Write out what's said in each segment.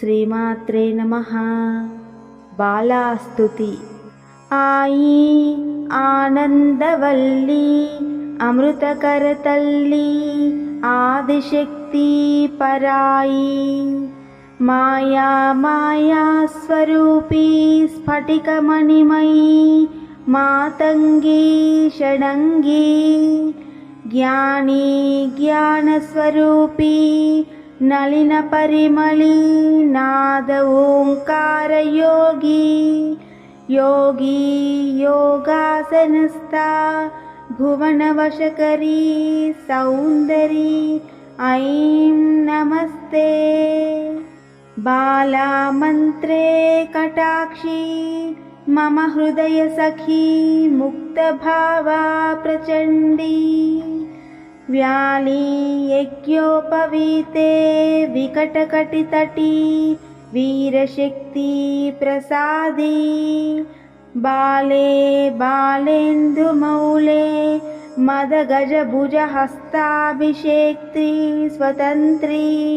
श्रीमात्रे नमः। बालास्तुति। आयी आनन्दवल्ली अमृतकरतल्ली आदिशक्ति परायी माया मायास्वरूपी स्फटिकमणिमयी मातङ्गी षडङ्गी। ज्ञानी ज्ञानस्वरूपी नलिनपरिमळी नाद ओङ्कारयोगी योगी योगासनस्था भुवनवशकरी सौन्दरी ऐं नमस्ते। बालामन्त्रे कटाक्षी मम हृदयसखी मुक्तभावा प्रचण्डी व्याली यज्ञोपवीते विकटकटितटी वीरशक्ति प्रसादी। बाले बालेन्दुमौले मदगजभुजहस्ताभिषेक्त्री स्वतन्त्री।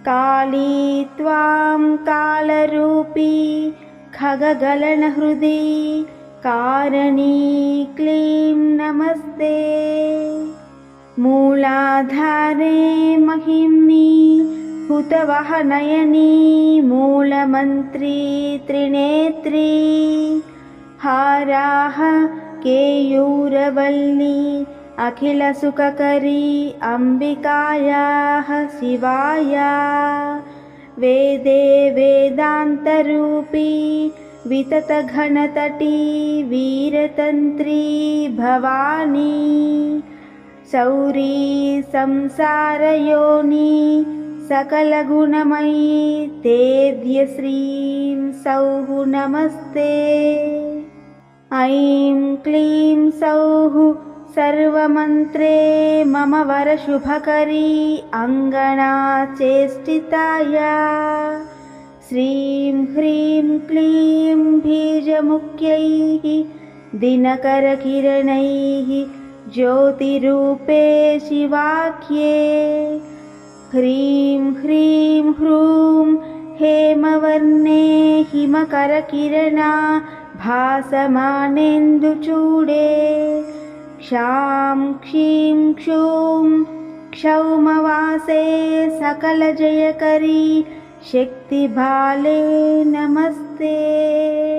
काली त्वां कालरूपी खगगलनहृदि कारणि क्लीं नमस्ते मूलाधारे महिम्नि हुतवहनयनी मूलमन्त्री त्रिनेत्री। हाराः केयूरवल्ली अखिलसुखकरी अम्बिकायाः शिवाया। वेदे वेदान्तरूपी विततघनतटी वीरतन्त्री भवानी सौरी संसारयोनी सकलगुणमयी तेद्य श्रीं सौः नमस्ते। ऐं क्लीं सौः सर्वमन्त्रे मम वरशुभकरी अङ्गना चेष्टिताया श्रीं ह्रीं क्लीं बीजमुख्यैः दिनकरकिरणैः ज्योतिरूपे शिवाख्ये। ह्रीं ह्रीं ह्रूं हेमवर्णे हिमकरकिरणा भासमानेन्दुचूडे क्षां क्षीं क्षूं क्षौमवासे सकलजयकरी शक्तिबाले नमस्ते